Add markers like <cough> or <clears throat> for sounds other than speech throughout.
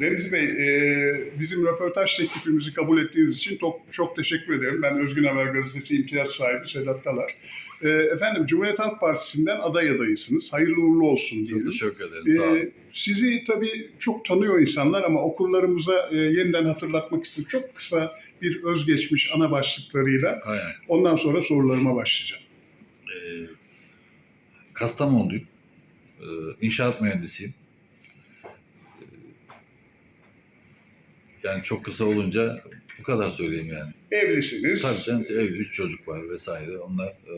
Remzi Bey, e, bizim röportaj teklifimizi kabul ettiğiniz için çok, çok teşekkür ederim. Ben Özgün Haber Gazetesi imtiyaz sahibi Sedat Talar. E, efendim, Cumhuriyet Halk Partisi'nden aday adayısınız. Hayırlı uğurlu olsun Çok diyelim. teşekkür ederim. Sağ olun. E, sizi tabii çok tanıyor insanlar ama okurlarımıza e, yeniden hatırlatmak istedim. Çok kısa bir özgeçmiş ana başlıklarıyla. Aynen. Ondan sonra sorularıma başlayacağım. Ee, Kastamonluyum. Ee, inşaat mühendisiyim. Yani çok kısa olunca bu kadar söyleyeyim yani. Evlisiniz. Tabii canım evli, üç çocuk var vesaire. Onlar e,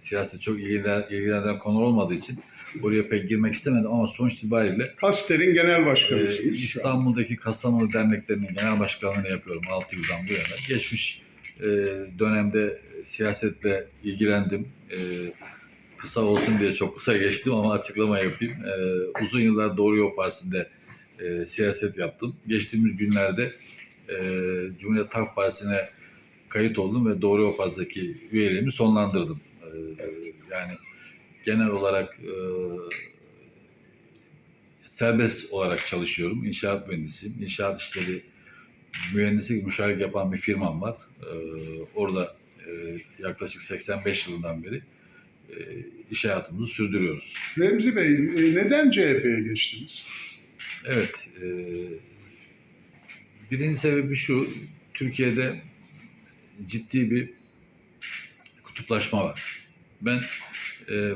siyasete çok ilgilenen, ilgilenen konu olmadığı için oraya pek girmek istemedim ama sonuç itibariyle Kaster'in genel e, başkanısınız. şu an. İstanbul'daki Kastamonu derneklerinin genel başkanlığını yapıyorum 6 yıldan bu yana. Geçmiş e, dönemde siyasetle ilgilendim. E, kısa olsun diye çok kısa geçtim ama açıklama yapayım. E, uzun yıllar Doğru Yol Partisi'nde e, siyaset yaptım. Geçtiğimiz günlerde e, Cumhuriyet Halk Partisi'ne kayıt oldum ve Doğru Yol Partisi'ndeki üyeliğimi sonlandırdım. E, Yani genel olarak e, serbest olarak çalışıyorum. İnşaat mühendisiyim. İnşaat işleri mühendislik müşavirlik yapan bir firmam var. E, orada e, yaklaşık 85 yılından beri e, iş hayatımızı sürdürüyoruz. Remzi Bey, e, neden CHP'ye geçtiniz? Evet. E, birinci sebebi şu. Türkiye'de ciddi bir kutuplaşma var. Ben e,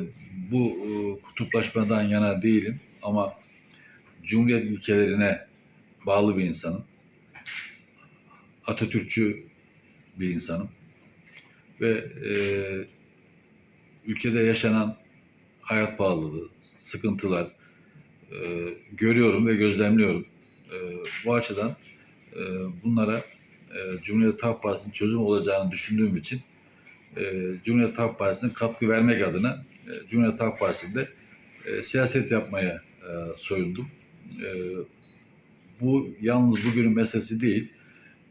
bu e, kutuplaşmadan yana değilim ama Cumhuriyet ilkelerine bağlı bir insanım. Atatürkçü bir insanım. Ve e, ülkede yaşanan hayat pahalılığı, sıkıntılar e, görüyorum ve gözlemliyorum. E, bu açıdan e, bunlara e, Cumhuriyet Halk Partisi'nin çözüm olacağını düşündüğüm için e, Cumhuriyet Halk Partisi'ne katkı vermek adına e, Cumhuriyet Halk Partisi'nde e, siyaset yapmaya e, soyundum. E, bu yalnız bugünün meselesi değil.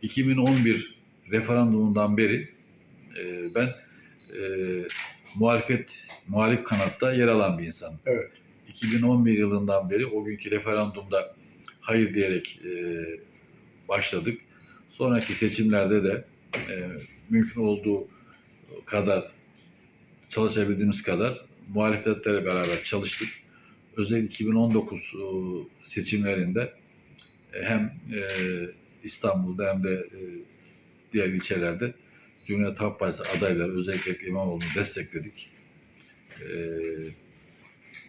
2011 referandumundan beri e, ben e, muhalefet, muhalif kanatta yer alan bir insanım. Evet. 2011 yılından beri o günkü referandumda hayır diyerek e, başladık. Sonraki seçimlerde de e, mümkün olduğu kadar çalışabildiğimiz kadar muhalefetlere beraber çalıştık. Özel 2019 e, seçimlerinde e, hem e, İstanbul'da hem de e, diğer ilçelerde Cumhuriyet Halk Partisi adayları özellikle İmamoğlu'nu destekledik.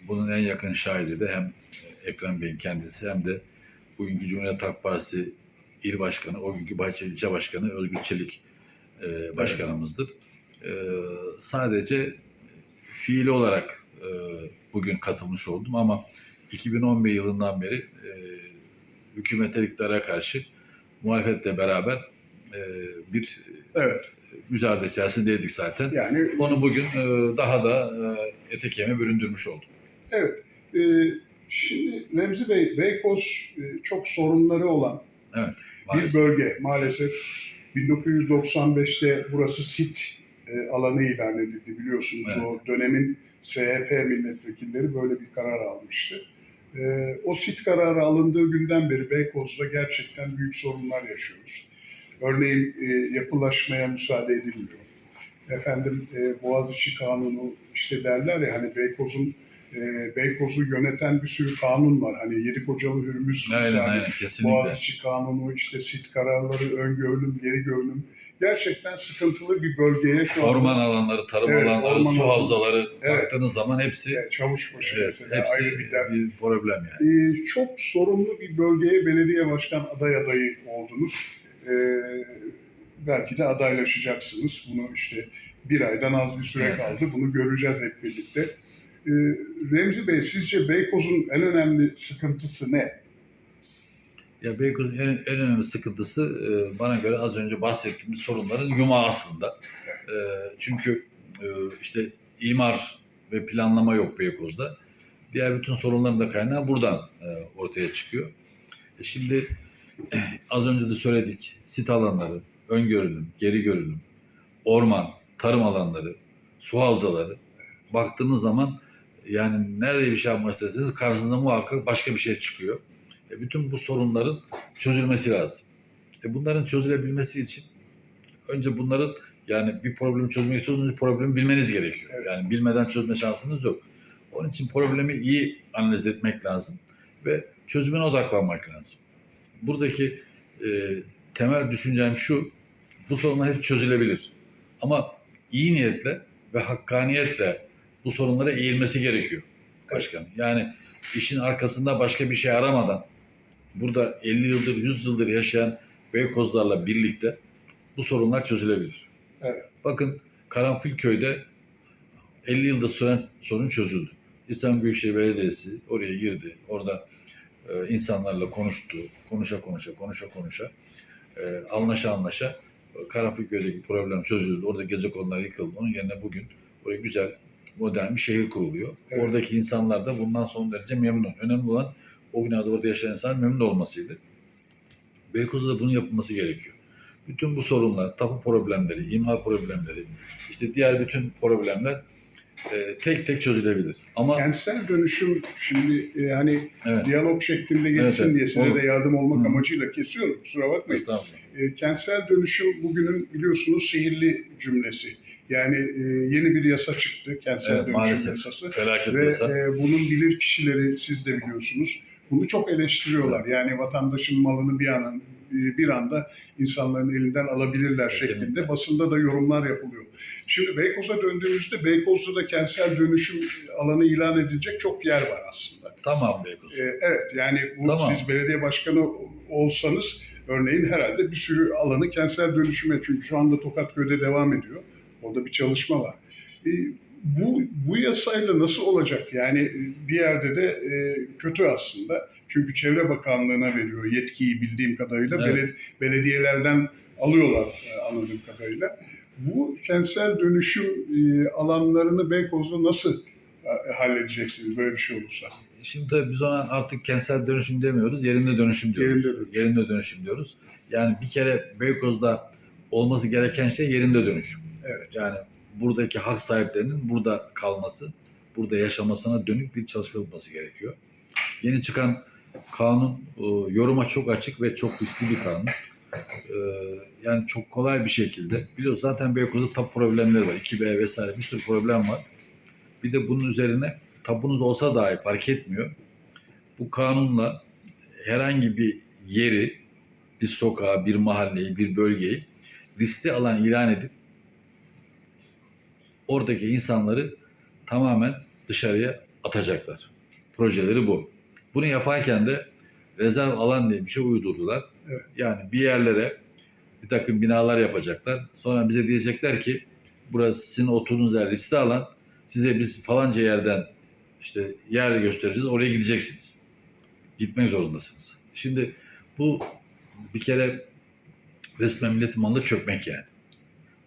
Bunun en yakın şahidi de hem Ekrem Bey'in kendisi hem de bugünkü Cumhuriyet Halk Partisi İl Başkanı, o günkü Bahçeli İlçe Başkanı Özgür Çelik e, başkanımızdır. E, sadece fiili olarak e, bugün katılmış oldum ama 2011 yılından beri e, hükümete iktidara karşı muhalefetle beraber e, bir Evet. mücadele içerisindeydik zaten. Yani Onu bugün e, daha da e, ete kemiğe büründürmüş olduk. Evet. Ee, şimdi Remzi Bey, Beykoz e, çok sorunları olan bir Maalesef. bölge maalesef. 1995'te burası sit e, alanı ilan edildi biliyorsunuz. Evet. O dönemin SHP milletvekilleri böyle bir karar almıştı. E, o sit kararı alındığı günden beri Beykoz'da gerçekten büyük sorunlar yaşıyoruz. Örneğin e, yapılaşmaya müsaade edilmiyor. Efendim e, Boğaziçi Kanunu işte derler ya hani Beykoz'un e, Beykoz'u yöneten bir sürü kanun var. Hani Yedikocalı Hürmüz Aynen kesinlikle. Boğaziçi Kanunu, işte sit kararları, öngörülüm, geri görünüm. Gerçekten sıkıntılı bir bölgeye şu anda. Orman alanları, tarım Evet, alanları, orman su alanı. havzaları Evet. baktığınız zaman hepsi Evet, Çavuşbaşı evet, mesela hepsi ayrı bir dert. bir problem yani. Ee, çok sorunlu bir bölgeye belediye başkan aday adayı oldunuz. Ee, belki de adaylaşacaksınız. Bunu işte bir aydan az bir süre Evet. kaldı. Bunu göreceğiz hep birlikte. Ee, Remzi Bey sizce Beykoz'un en önemli sıkıntısı ne? Ya Beykoz'un en, en önemli sıkıntısı e, bana göre az önce bahsettiğimiz sorunların yumağı aslında. E, çünkü e, işte imar ve planlama yok Beykoz'da. Diğer bütün sorunların da kaynağı buradan e, ortaya çıkıyor. E şimdi <clears throat> az önce de söyledik. Sit alanları, öngörülüm, geri görülüm, orman, tarım alanları, su havzaları. Baktığınız zaman yani nerede bir şey yapmak isteseniz karşınıza muhakkak başka bir şey çıkıyor. E, bütün bu sorunların çözülmesi lazım. E, bunların çözülebilmesi için önce bunların yani bir problemi çözmek istiyorsanız problemi bilmeniz gerekiyor. Evet. Yani bilmeden çözme şansınız yok. Onun için problemi iyi analiz etmek lazım ve çözümüne odaklanmak lazım. Buradaki e, temel düşüncem şu, bu sorunlar hep çözülebilir. Ama iyi niyetle ve hakkaniyetle bu sorunlara eğilmesi gerekiyor başkan. Yani işin arkasında başka bir şey aramadan burada 50 yıldır, 100 yıldır yaşayan Beykozlarla birlikte bu sorunlar çözülebilir. Evet. Bakın Karanfilköy'de 50 yılda süren sorun çözüldü. İstanbul Büyükşehir Belediyesi oraya girdi. Orada e, insanlarla konuştu. Konuşa konuşa, konuşa konuşa, e, anlaşa anlaşa e, Karanfilköy'deki problem çözüldü. Orada gece konular yıkıldı. Onun yerine bugün oraya güzel, modern bir şehir kuruluyor. Evet. Oradaki insanlar da bundan son derece memnun. Önemli olan o binada orada yaşayan insan memnun olmasıydı. Beykoz'da da bunun yapılması gerekiyor. Bütün bu sorunlar, tapu problemleri, imar problemleri, işte diğer bütün problemler e, tek tek çözülebilir. Ama Kentsel dönüşüm şimdi e, hani evet, diyalog şeklinde geçsin Evet, diye size Olur. de yardım olmak Hı. amacıyla kesiyorum. Kusura bakmayın. E, kentsel dönüşüm bugünün biliyorsunuz sihirli cümlesi. Yani e, yeni bir yasa çıktı. Kentsel Evet, dönüşüm maalesef. yasası. Felaket Ve yasa. e, bunun bilir kişileri siz de biliyorsunuz. Bunu çok eleştiriyorlar. Yani vatandaşın malını bir an bir anda insanların elinden alabilirler Kesinlikle. şeklinde basında da yorumlar yapılıyor. Şimdi Beykoz'a döndüğümüzde Beykoz'da da kentsel dönüşüm alanı ilan edilecek çok yer var aslında. Tamam Beykoz. E, evet yani bu Tamam. siz belediye başkanı olsanız örneğin herhalde bir sürü alanı kentsel dönüşüme çünkü şu anda Tokatköy'de devam ediyor. Orada bir çalışma var. E, bu bu yasayla nasıl olacak? Yani e, bir yerde de e, kötü aslında. Çünkü Çevre Bakanlığı'na veriyor yetkiyi bildiğim kadarıyla. Evet. Bele- belediyelerden alıyorlar e, anladığım kadarıyla. Bu kentsel dönüşüm e, alanlarını Beykoz'da nasıl e, halledeceksiniz böyle bir şey olursa? Şimdi tabii biz ona artık kentsel dönüşüm demiyoruz, yerinde dönüşüm diyoruz. Yerinde dönüşüm. Yerinde dönüşüm diyoruz. Yani bir kere Beykoz'da olması gereken şey yerinde dönüşüm. Evet. Yani buradaki hak sahiplerinin burada kalması, burada yaşamasına dönük bir çalışma yapılması gerekiyor. Yeni çıkan kanun e, yoruma çok açık ve çok riskli bir kanun. E, yani çok kolay bir şekilde. Biliyoruz zaten Beykoz'da tapu problemleri var. 2B vesaire bir sürü problem var. Bir de bunun üzerine tapunuz olsa dahi fark etmiyor. Bu kanunla herhangi bir yeri, bir sokağı, bir mahalleyi, bir bölgeyi riskli alan ilan edip oradaki insanları tamamen dışarıya atacaklar. Projeleri bu. Bunu yaparken de rezerv alan diye bir şey uydurdular. Evet. Yani bir yerlere bir takım binalar yapacaklar. Sonra bize diyecekler ki burası sizin oturduğunuz yer riskli alan. Size biz falanca yerden işte yer göstereceğiz. Oraya gideceksiniz. Gitmek zorundasınız. Şimdi bu bir kere resmen milletin malına çökmek yani.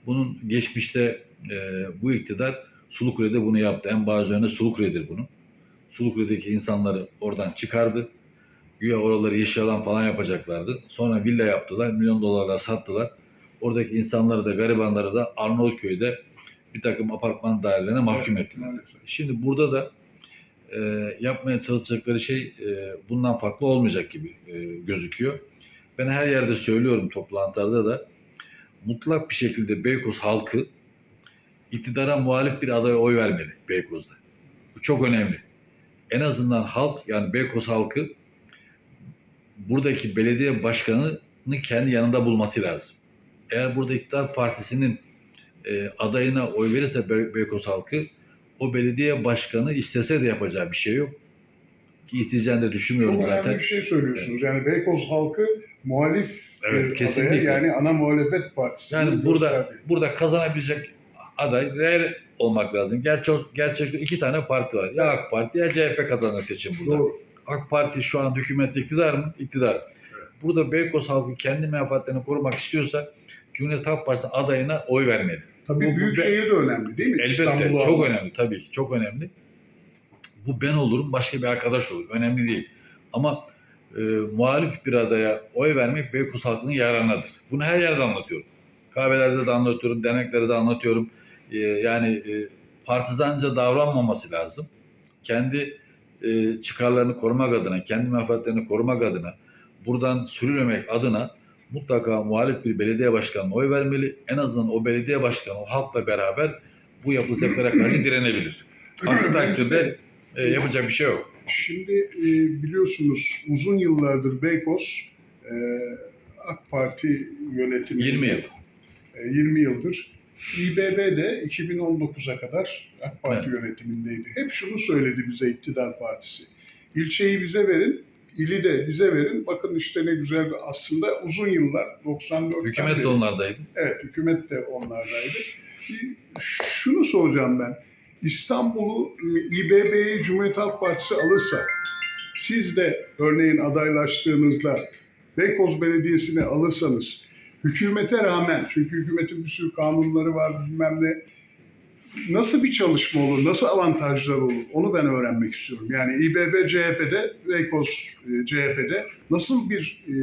Bunun geçmişte e, bu iktidar Sulukule'de bunu yaptı. En bazı örneği Sulukule'dir bunun. Sulukule'deki insanları oradan çıkardı. Güya oraları yeşil alan falan yapacaklardı. Sonra villa yaptılar. Milyon dolarlar sattılar. Oradaki insanları da garibanları da Arnavutköy'de bir takım apartman dairelerine mahkum Evet, ettiler. maalesef. Şimdi burada da e, yapmaya çalışacakları şey e, bundan farklı olmayacak gibi e, gözüküyor. Ben her yerde söylüyorum toplantılarda da mutlak bir şekilde Beykoz halkı iktidara muhalif bir adaya oy vermeli Beykoz'da. Bu çok önemli. En azından halk yani Beykoz halkı buradaki belediye başkanını kendi yanında bulması lazım. Eğer burada iktidar partisinin e, adayına oy verirse Be- Beykoz halkı o belediye başkanı istese de yapacağı bir şey yok. Ki isteyeceğini de düşünmüyorum Çok zaten. bir şey söylüyorsunuz. Yani Beykoz halkı muhalif Evet, bir kesinlikle. adaya yani ana muhalefet partisi. Yani burada burada kazanabilecek aday reel olmak lazım. Gerçek, gerçekten iki tane parti var. Ya AK Parti ya CHP kazanır seçim burada. Doğru. AK Parti şu an hükümette iktidar mı? İktidar. Burada Beykoz halkı kendi menfaatlerini korumak istiyorsa Cumhuriyet Halk Partisi adayına oy vermeli. Tabii Bu- bu büyük be- şehir de önemli değil mi? Elbette çok almak. önemli tabii ki çok önemli. Bu ben olurum başka bir arkadaş olur. Önemli değil. Ama e, muhalif bir adaya oy vermek Beykoz halkının yararınadır. Bunu her yerde anlatıyorum. Kahvelerde de anlatıyorum, derneklerde de anlatıyorum. E, yani e, partizanca davranmaması lazım. Kendi e, çıkarlarını korumak adına, kendi menfaatlerini korumak adına, buradan sürülemek adına mutlaka muhalif bir belediye başkanına oy vermeli. En azından o belediye başkanı o halkla beraber bu yapılacaklara karşı direnebilir. Aksi takdirde e, yapacak bir şey yok. Şimdi e, biliyorsunuz uzun yıllardır Beykoz e, AK Parti yönetimi 20 yıl. e, 20 yıldır. İBB de 2019'a kadar AK Parti yönetimindeydi. Hep şunu söyledi bize iktidar partisi. İlçeyi bize verin, ili de bize verin. Bakın işte ne güzel aslında uzun yıllar 94'ten Hükümet de onlardaydı. Evet, hükümet de onlardaydı. Şunu soracağım ben. İstanbul'u İBB'yi Cumhuriyet Halk Partisi alırsa, siz de örneğin adaylaştığınızda Beykoz Belediyesi'ni alırsanız, hükümete rağmen, çünkü hükümetin bir sürü kanunları var bilmem ne, nasıl bir çalışma olur, nasıl avantajlar olur onu ben öğrenmek istiyorum. Yani İBB CHP'de, Beykoz e, CHP'de nasıl bir e,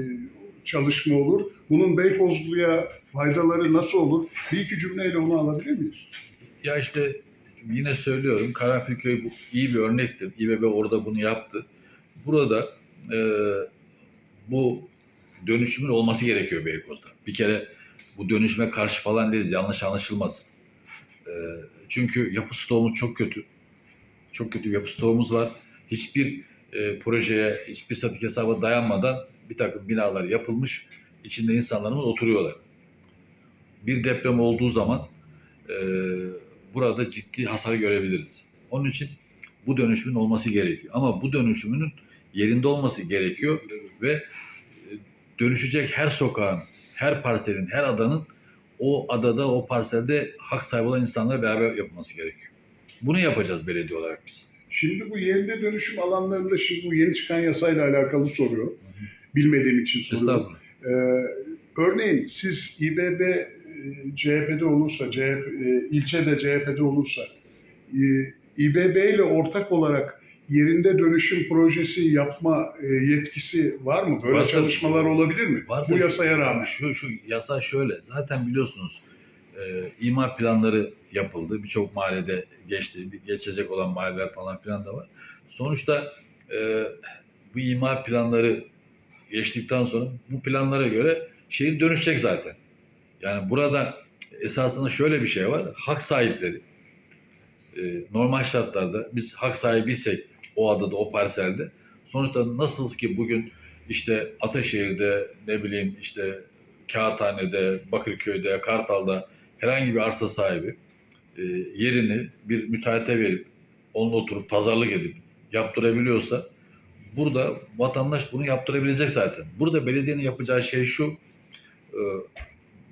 çalışma olur? Bunun Beykozlu'ya faydaları nasıl olur? Bir iki cümleyle onu alabilir miyiz? Ya işte yine söylüyorum Karanfilköy bu iyi bir örnektir. İBB orada bunu yaptı. Burada e, bu dönüşümün olması gerekiyor Beykoz'da. Bir kere bu dönüşüme karşı falan değiliz. Yanlış anlaşılmasın. E, çünkü yapı stoğumuz çok kötü. Çok kötü bir yapı stoğumuz var. Hiçbir e, projeye, hiçbir statik hesaba dayanmadan bir takım binalar yapılmış. İçinde insanlarımız oturuyorlar. Bir deprem olduğu zaman e, burada ciddi hasar görebiliriz. Onun için bu dönüşümün olması gerekiyor. Ama bu dönüşümünün yerinde olması gerekiyor ve dönüşecek her sokağın, her parselin, her adanın o adada, o parselde hak sahibi olan insanlarla beraber yapılması gerekiyor. Bunu yapacağız belediye olarak biz. Şimdi bu yerinde dönüşüm alanlarında şimdi bu yeni çıkan yasayla alakalı soruyor. Bilmediğim için soruyorum. Ee, örneğin siz İBB e, CHP'de olursa, CHP, e, ilçede CHP'de olursa e, İBB ile ortak olarak yerinde dönüşüm projesi yapma e, yetkisi var mı? Böyle Var tabii. çalışmalar olabilir mi? Var Bu tabii. yasaya rağmen. Şu, şu yasa şöyle. Zaten biliyorsunuz e, imar planları yapıldı. Birçok mahallede geçti. Geçecek olan mahalleler falan filan da var. Sonuçta e, bu imar planları geçtikten sonra bu planlara göre şehir dönüşecek zaten. Yani burada esasında şöyle bir şey var. Hak sahipleri e, normal şartlarda biz hak sahibiysek o adada, o parselde sonuçta nasıl ki bugün işte Ataşehir'de ne bileyim işte Kağıthane'de, Bakırköy'de, Kartal'da herhangi bir arsa sahibi e, yerini bir müteahhite verip onunla oturup pazarlık edip yaptırabiliyorsa burada vatandaş bunu yaptırabilecek zaten. Burada belediyenin yapacağı şey şu e,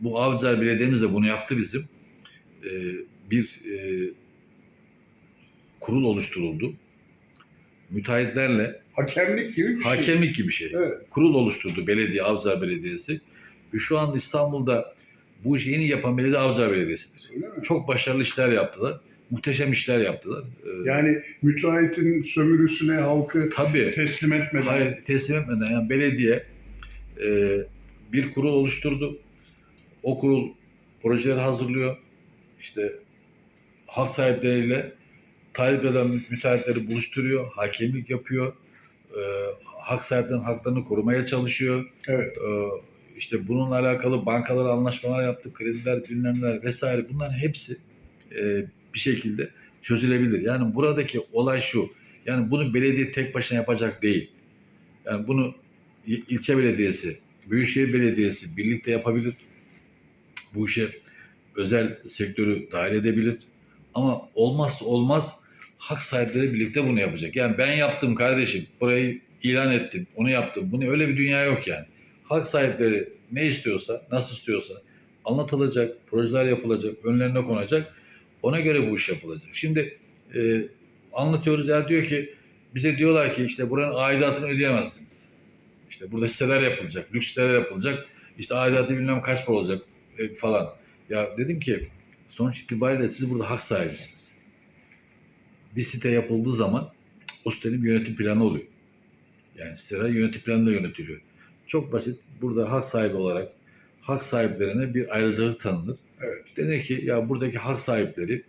bu Avcılar Belediye'miz de bunu yaptı bizim. E, bir e, kurul oluşturuldu. Müteahhitlerle Hakemlik gibi bir şey. hakemlik gibi bir şey Evet. kurul oluşturdu belediye, Avcılar Belediyesi. Ve şu an İstanbul'da bu işi en iyi yapan belediye Avcılar Belediyesi'dir. Öyle mi? Çok başarılı işler yaptılar. Muhteşem işler yaptılar. Ee, Yani müteahhitin sömürüsüne halkı tabii teslim etmeden. hayır, teslim etmeden yani belediye e, bir kurul oluşturdu. O kurul projeleri hazırlıyor. İşte hak sahipleriyle talep eden müteahhitleri buluşturuyor, hakemlik yapıyor. E, hak sahiplerinin haklarını korumaya çalışıyor. Evet. Ee, işte bununla alakalı bankalar anlaşmalar yaptı, krediler, bilmemler vesaire bunların hepsi e, bir şekilde çözülebilir. Yani buradaki olay şu, yani bunu belediye tek başına yapacak değil. Yani bunu il- ilçe belediyesi, büyükşehir belediyesi birlikte yapabilir. Bu işe özel sektörü dahil edebilir. Ama olmazsa olmaz hak sahipleri birlikte bunu yapacak. Yani ben yaptım kardeşim, burayı ilan ettim, onu yaptım. Bunu öyle bir dünya yok yani hak sahipleri ne istiyorsa, nasıl istiyorsa anlatılacak, projeler yapılacak, önlerine konacak. Ona göre bu iş yapılacak. Şimdi e, anlatıyoruz ya diyor ki bize diyorlar ki işte buranın aidatını ödeyemezsiniz. İşte burada siteler yapılacak, lüks siteler yapılacak. İşte aidatı bilmem kaç para olacak e, falan. Ya dedim ki sonuç itibariyle siz burada hak sahibisiniz. Bir site yapıldığı zaman o sitenin bir yönetim planı oluyor. Yani siteler yönetim planıyla yönetiliyor. Çok basit. Burada hak sahibi olarak hak sahiplerine bir ayrıcalık tanınır. Evet. Denir ki ya buradaki hak sahipleri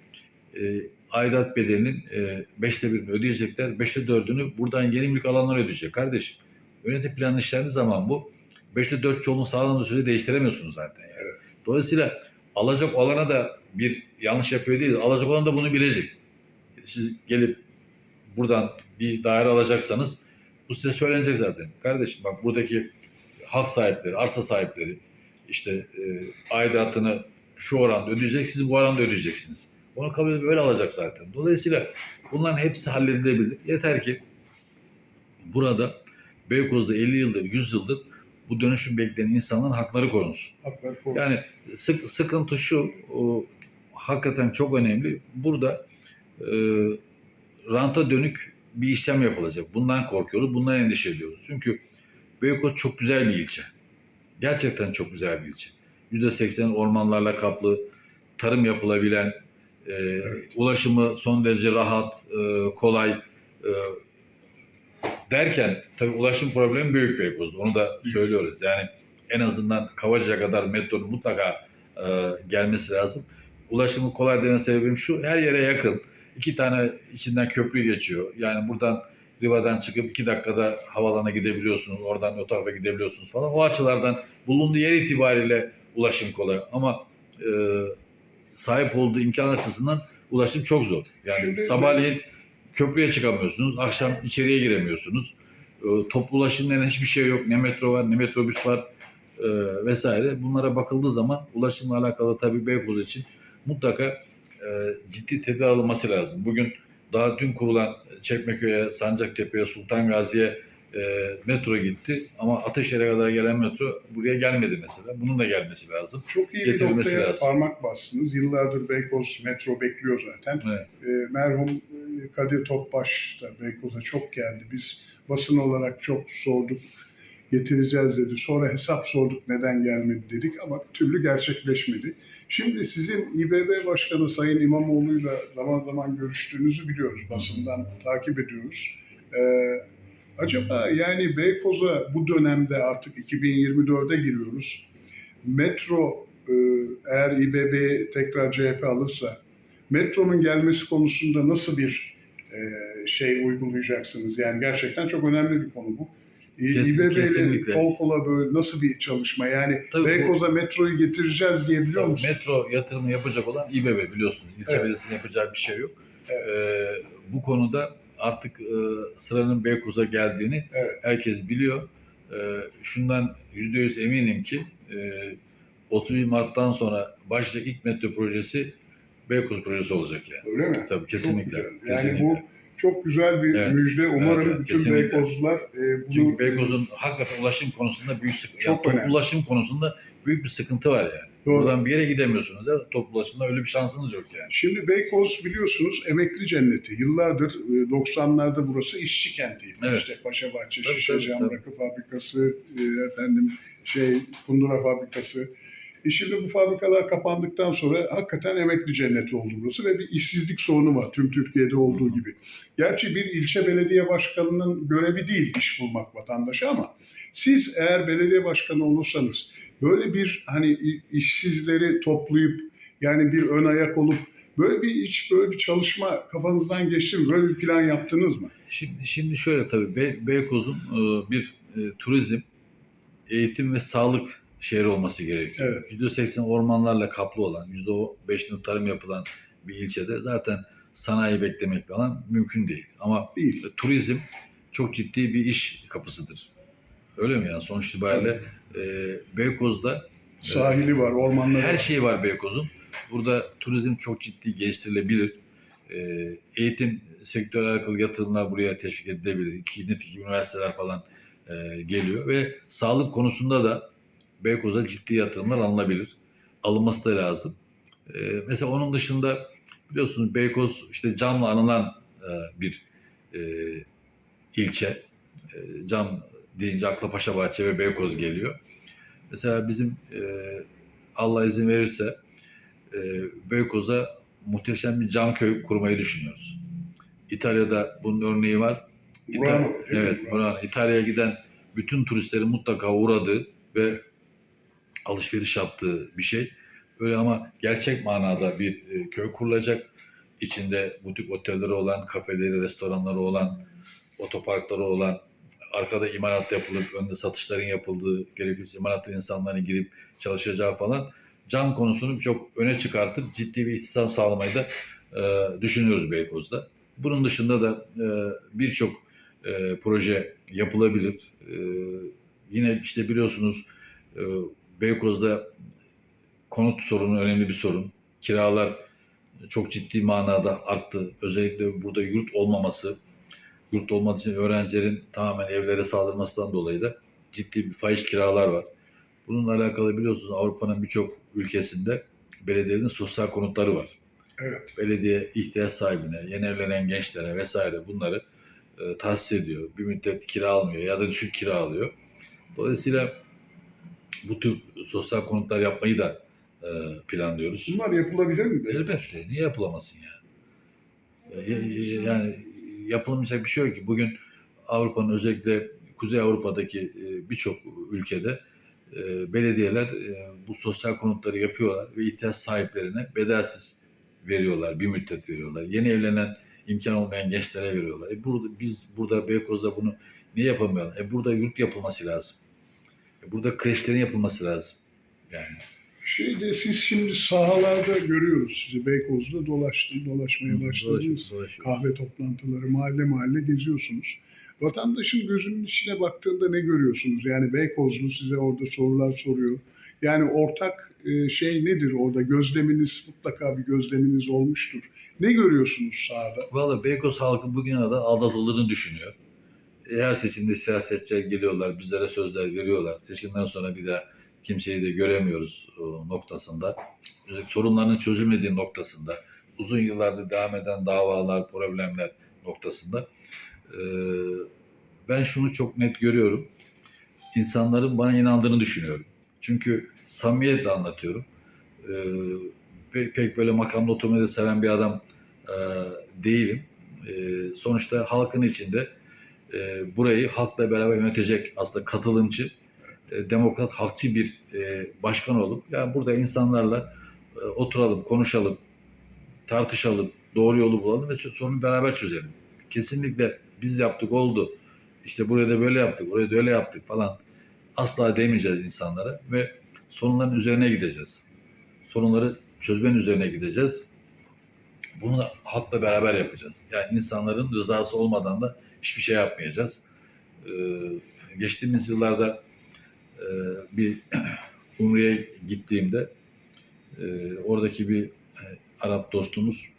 e, aidat bedelinin e, beşte birini ödeyecekler. Beşte dördünü buradan yeni mülk alanlar ödeyecek kardeşim. Yönetim planı işlendiği zaman bu beşte dört çoğunluğu sağladığı sürece değiştiremiyorsunuz zaten. Yani. Dolayısıyla alacak olana da bir yanlış yapıyor değil. Alacak olan da bunu bilecek. Siz gelip buradan bir daire alacaksanız bu size söylenecek zaten. Kardeşim bak buradaki hak sahipleri, arsa sahipleri işte e, aidatını şu oranda ödeyecek, siz bu oranda ödeyeceksiniz. Onu kabul edip öyle alacak zaten. Dolayısıyla bunların hepsi halledilebilir. Yeter ki burada Beykoz'da 50 yıldır, 100 yıldır bu dönüşüm bekleyen insanların hakları korunsun. Haklar korusun. Yani sık, sıkıntı şu, o, hakikaten çok önemli. Burada e, ranta dönük bir işlem yapılacak. Bundan korkuyoruz, bundan endişe ediyoruz. Çünkü Beykoz çok güzel bir ilçe. Gerçekten çok güzel bir ilçe. %80 ormanlarla kaplı, tarım yapılabilen, e, ulaşımı son derece rahat, e, kolay e, derken tabii ulaşım problemi büyük Beykoz'da. Onu da söylüyoruz. Yani en azından Kavacı'ya kadar metronun mutlaka e, gelmesi lazım. Ulaşımı kolay demen sebebim şu, her yere yakın. İki tane içinden köprü geçiyor. Yani buradan Riva'dan çıkıp iki dakikada havalana gidebiliyorsunuz. Oradan o tarafa gidebiliyorsunuz falan. O açılardan bulunduğu yer itibariyle ulaşım kolay. Ama e, sahip olduğu imkan açısından ulaşım çok zor. Yani Şimdi- sabahleyin köprüye çıkamıyorsunuz. Akşam içeriye giremiyorsunuz. E, toplu ulaşımda hiçbir şey yok. Ne metro var ne metrobüs var e, vesaire. Bunlara bakıldığı zaman ulaşımla alakalı tabii Beykoz için mutlaka ciddi tedbir alınması lazım. Bugün daha dün kurulan Çekmeköy'e, Sancaktepe'ye, Sultan Gazi'ye e, metro gitti. Ama Ateşehir'e kadar gelen metro buraya gelmedi mesela. Bunun da gelmesi lazım. Çok iyi bir noktaya lazım. parmak bastınız. Yıllardır Beykoz metro bekliyor zaten. Evet. E, merhum e, Kadir Topbaş da Beykoz'a çok geldi. Biz basın olarak çok sorduk. Getireceğiz dedi. Sonra hesap sorduk neden gelmedi dedik ama bir türlü gerçekleşmedi. Şimdi sizin İBB Başkanı Sayın İmamoğlu'yla zaman zaman görüştüğünüzü biliyoruz. Basından takip ediyoruz. E, acaba yani Beykoz'a bu dönemde artık 2024'e giriyoruz. Metro e, eğer İBB tekrar CHP alırsa metronun gelmesi konusunda nasıl bir e, şey uygulayacaksınız? Yani gerçekten çok önemli bir konu bu. İ- Kes- İBB ile kesinlikle. kol kola böyle nasıl bir çalışma? Yani Tabii bu- Beykoz'a metroyu getireceğiz diye biliyor musunuz? Metro yatırımı yapacak olan İBB biliyorsunuz. İlçe Evet. belediyesinin yapacağı bir şey yok. Evet. Ee, bu konuda artık e, sıranın Beykoz'a geldiğini Evet. herkes biliyor. Ee, şundan %100 eminim ki e, 31 Mart'tan sonra başlayacak ilk metro projesi Beykoz projesi olacak yani. Öyle mi? Tabii kesinlikle. Yani kesinlikle. bu çok güzel bir Evet. müjde. Umarım Evet, bütün kesinlikle. Beykozlular e, bunu Çünkü Beykoz'un hakikaten ulaşım konusunda büyük sıkıntı. Çok yani önemli. ulaşım konusunda büyük bir sıkıntı var yani. Doğru. Buradan bir yere gidemiyorsunuz ya toplu ulaşımda öyle bir şansınız yok yani. Şimdi Beykoz biliyorsunuz emekli cenneti. Yıllardır e, 90'larda burası işçi kentiydi. Evet. İşte Paşabahçe, Tabii, Şişe tabii, Cam tabii. Rakı Fabrikası, e, efendim şey Kundura Fabrikası. E şimdi bu fabrikalar kapandıktan sonra hakikaten emekli cenneti oldu burası ve bir işsizlik sorunu var tüm Türkiye'de olduğu gibi. Gerçi bir ilçe belediye başkanının görevi değil iş bulmak vatandaşa ama siz eğer belediye başkanı olursanız böyle bir hani işsizleri toplayıp yani bir ön ayak olup böyle bir hiç böyle bir çalışma kafanızdan geçti mi? Böyle bir plan yaptınız mı? Şimdi, şimdi şöyle tabii Bey- Beykoz'un e, bir e, turizm, eğitim ve sağlık şehri olması gerekiyor. %80 ormanlarla kaplı olan, %5'inin tarım yapılan bir ilçede zaten sanayi beklemek falan mümkün değil. Ama Değil. e, turizm çok ciddi bir iş kapısıdır. Öyle mi yani? Sonuç itibariyle e, Beykoz'da Sahili var, ormanları her var. şey var Beykoz'un. Burada turizm çok ciddi geliştirilebilir. Ee, eğitim sektörü alakalı yatırımlar buraya teşvik edilebilir. İki, nitekim üniversiteler falan e, geliyor ve sağlık konusunda da Beykoz'a ciddi yatırımlar alınabilir. Alınması da lazım. Ee, mesela onun dışında biliyorsunuz Beykoz işte camla anılan e, bir e, ilçe. E, cam deyince akla Paşabahçe ve Beykoz geliyor. Mesela bizim e, Allah izin verirse e, Beykoz'a muhteşem bir cam köy kurmayı düşünüyoruz. İtalya'da bunun örneği var. İta- Murano, değil mi? evet. İtalya'ya giden bütün turistlerin mutlaka uğradığı ve alışveriş yaptığı bir şey. Böyle ama gerçek manada bir e, köy kurulacak. içinde butik otelleri olan, kafeleri, restoranları olan, otoparkları olan, arkada imalat yapılıp önde satışların yapıldığı, gerekirse imalatta insanların girip çalışacağı falan can konusunu çok öne çıkartıp ciddi bir istihdam sağlamayı da e, düşünüyoruz Beykoz'da. Bunun dışında da e, birçok e, proje yapılabilir. E, yine işte biliyorsunuz e, Beykoz'da konut sorunu önemli bir sorun. Kiralar çok ciddi manada arttı. Özellikle burada yurt olmaması, yurt olmadığı için öğrencilerin tamamen evlere saldırmasından dolayı da ciddi bir faiz kiralar var. Bununla alakalı biliyorsunuz Avrupa'nın birçok ülkesinde belediyenin sosyal konutları var. Evet. Belediye ihtiyaç sahibine, yeni evlenen gençlere vesaire bunları e, tahsis ediyor. Bir müddet kira almıyor ya da düşük kira alıyor. Dolayısıyla bu tür sosyal konutlar yapmayı da e, planlıyoruz. Bunlar yapılabilir mi? Elbette. Niye yapılamasın yani? Ya- ya- Yani yapılmayacak bir şey yok ki. Bugün Avrupa'nın özellikle Kuzey Avrupa'daki e, birçok ülkede e, belediyeler e, bu sosyal konutları yapıyorlar ve ihtiyaç sahiplerine bedelsiz veriyorlar, bir müddet veriyorlar. Yeni evlenen imkan olmayan gençlere veriyorlar. E burada, biz burada Beykoz'da bunu niye yapamıyoruz? E burada yurt yapılması lazım. Burada kreşlerin yapılması lazım. Yani Şeyde siz şimdi sahalarda görüyoruz sizi Beykoz'da dolaştım, dolaşmaya başladınız. Dolaşıyor. Kahve toplantıları, mahalle mahalle geziyorsunuz. Vatandaşın gözünün içine baktığında ne görüyorsunuz? Yani Beykozlu size orada sorular soruyor. Yani ortak e, şey nedir orada? Gözleminiz, mutlaka bir gözleminiz olmuştur. Ne görüyorsunuz sahada? Valla Beykoz halkı bugüne kadar aldatıldığını düşünüyor. E, Her seçimde siyasetçiler geliyorlar, bizlere sözler veriyorlar. Seçimden sonra bir daha kimseyi de göremiyoruz o noktasında. Sorunların çözülmediği noktasında, uzun yıllardır devam eden davalar, problemler noktasında. Ee, ben şunu çok net görüyorum. İnsanların bana inandığını düşünüyorum. Çünkü samimiyetle anlatıyorum. Ee, pek, böyle makamda oturmayı da seven bir adam e, değilim. E, sonuçta halkın içinde e, burayı halkla beraber yönetecek aslında katılımcı, e, demokrat, halkçı bir e, başkan olup yani burada insanlarla e, oturalım, konuşalım, tartışalım, doğru yolu bulalım ve sorunu beraber çözelim. Kesinlikle biz yaptık oldu. İşte buraya da böyle yaptık, oraya da öyle yaptık falan. Asla demeyeceğiz insanlara ve sorunların üzerine gideceğiz. Sorunları çözmenin üzerine gideceğiz. Bunu da halkla beraber yapacağız. Yani insanların rızası olmadan da hiçbir şey yapmayacağız. Ee, geçtiğimiz yıllarda e, bir <clears throat> Umre'ye gittiğimde e, oradaki bir e, Arap dostumuz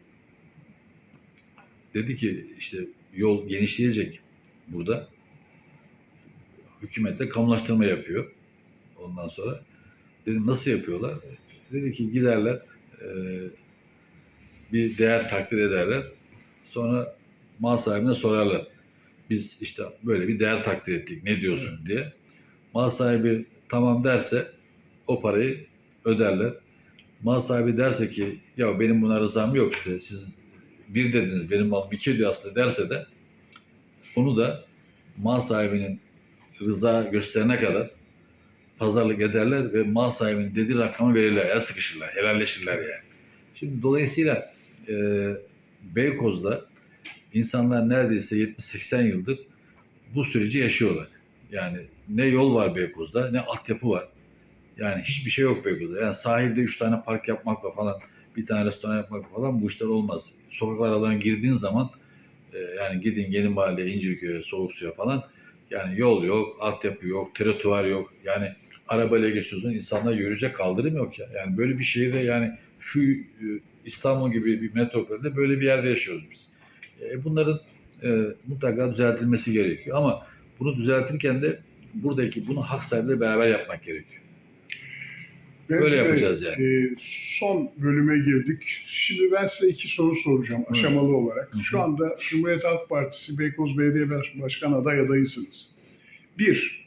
dedi ki işte yol genişleyecek burada. Hükümet de kamulaştırma yapıyor. Ondan sonra dedim nasıl yapıyorlar? Dedi ki giderler e, bir değer takdir ederler. Sonra mal sahibine sorarlar. Biz işte böyle bir değer takdir ettik. Ne diyorsun diye. Mal sahibi tamam derse o parayı öderler. Mal sahibi derse ki ya benim buna rızam yok işte siz bir dediniz benim malım iki diyor aslında derse de onu da mal sahibinin rıza gösterene kadar pazarlık ederler ve mal sahibinin dediği rakamı verirler. El sıkışırlar, helalleşirler yani. Şimdi dolayısıyla e, Beykoz'da insanlar neredeyse 70-80 yıldır bu süreci yaşıyorlar. Yani ne yol var Beykoz'da ne altyapı var. Yani hiçbir şey yok Beykoz'da. Yani sahilde 3 tane park yapmakla falan bir tane restoran yapmakla falan bu işler olmaz. Sokaklar aralarına girdiğin zaman e, yani gidin Yeni Mahalle, İncirköy'e, Soğuk Su'ya falan yani yol yok, altyapı yok, trotuar yok. Yani arabayla geçiyorsun insanlar yürüyecek kaldırım yok ya. Yani böyle bir şehirde yani şu e, İstanbul gibi bir metropolde böyle bir yerde yaşıyoruz biz. E, bunların e, mutlaka düzeltilmesi gerekiyor ama bunu düzeltirken de buradaki bunu hak sahibiyle beraber yapmak gerekiyor. Mehmet Böyle yapacağız yani. e, son bölüme girdik. Şimdi ben size iki soru soracağım Hı. aşamalı olarak. Hı. Şu anda Cumhuriyet Halk Partisi Beykoz Belediye Baş- Başkan aday adayısınız. Bir,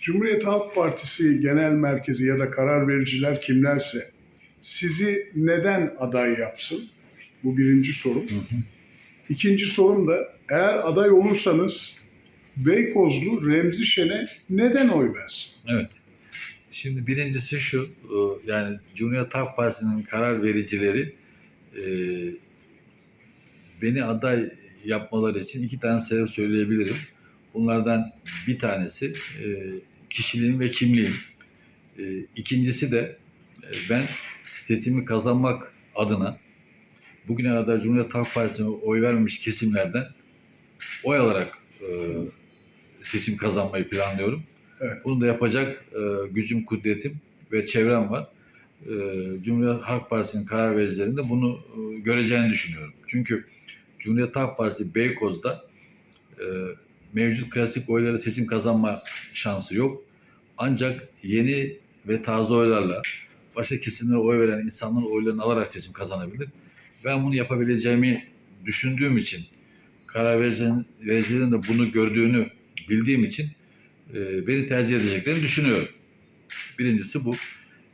Cumhuriyet Halk Partisi Genel Merkezi ya da karar vericiler kimlerse sizi neden aday yapsın? Bu birinci sorum. Hı hı. İkinci sorum da eğer aday olursanız Beykozlu Remzi Şen'e neden oy versin? Evet. Şimdi birincisi şu, e, yani Cumhuriyet Halk Partisi'nin karar vericileri e, beni aday yapmaları için iki tane sebep söyleyebilirim. Bunlardan bir tanesi e, kişiliğim ve kimliğim. İkincisi de ben seçimi kazanmak adına bugüne kadar Cumhuriyet Halk Partisi'ne oy vermemiş kesimlerden oy alarak e, seçim kazanmayı planlıyorum. Evet. Bunu da yapacak e, gücüm, kudretim ve çevrem var. E, Cumhuriyet Halk Partisi'nin karar vericilerinde bunu e, göreceğini düşünüyorum. Çünkü Cumhuriyet Halk Partisi Beykoz'da e, mevcut klasik oylara seçim kazanma şansı yok. Ancak yeni ve taze oylarla başka kesimlere oy veren insanların oylarını alarak seçim kazanabilir. Ben bunu yapabileceğimi düşündüğüm için karar vericilerin, vericilerin de bunu gördüğünü bildiğim için e, beni tercih edeceklerini düşünüyorum. Birincisi bu.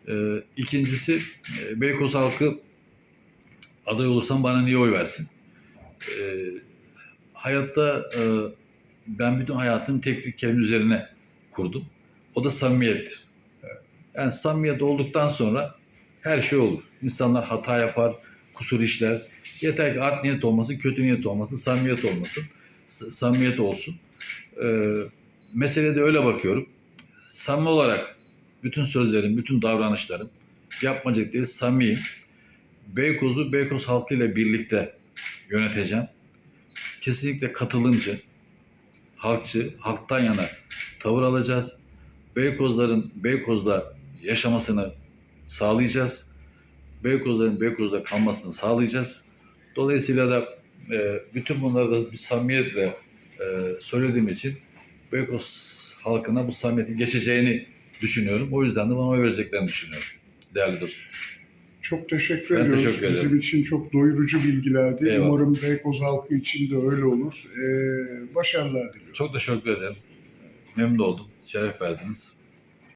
E, ikincisi e, Beykoz halkı aday olursam bana niye oy versin? E, hayatta e, ben bütün hayatımı tek bir kelime üzerine kurdum. O da samimiyettir. Yani samimiyet olduktan sonra her şey olur. İnsanlar hata yapar, kusur işler. Yeter ki art niyet olmasın, kötü niyet olmasın, samimiyet olmasın. Samimiyet olsun. Ee, meseleye de öyle bakıyorum. Samimi olarak bütün sözlerim, bütün davranışlarım yapmacık değil, samimiyim. Beykoz'u Beykoz halkıyla birlikte yöneteceğim. Kesinlikle katılımcı, halkçı, halktan yana tavır alacağız. Beykozların Beykoz'da yaşamasını sağlayacağız. Beykozların Beykoz'da kalmasını sağlayacağız. Dolayısıyla da e, bütün bunları da bir samimiyetle e, söylediğim için Beykoz halkına bu samimiyetin geçeceğini düşünüyorum. O yüzden de bana oy vereceklerini düşünüyorum. Değerli dostum. Çok teşekkür Ben ediyoruz. teşekkür ederim. Bizim için çok doyurucu bilgilerdi. Eyvallah. Umarım Beykoz halkı için de öyle olur. Ee, başarılar diliyorum. Çok teşekkür ederim. Memnun oldum. Şeref verdiniz.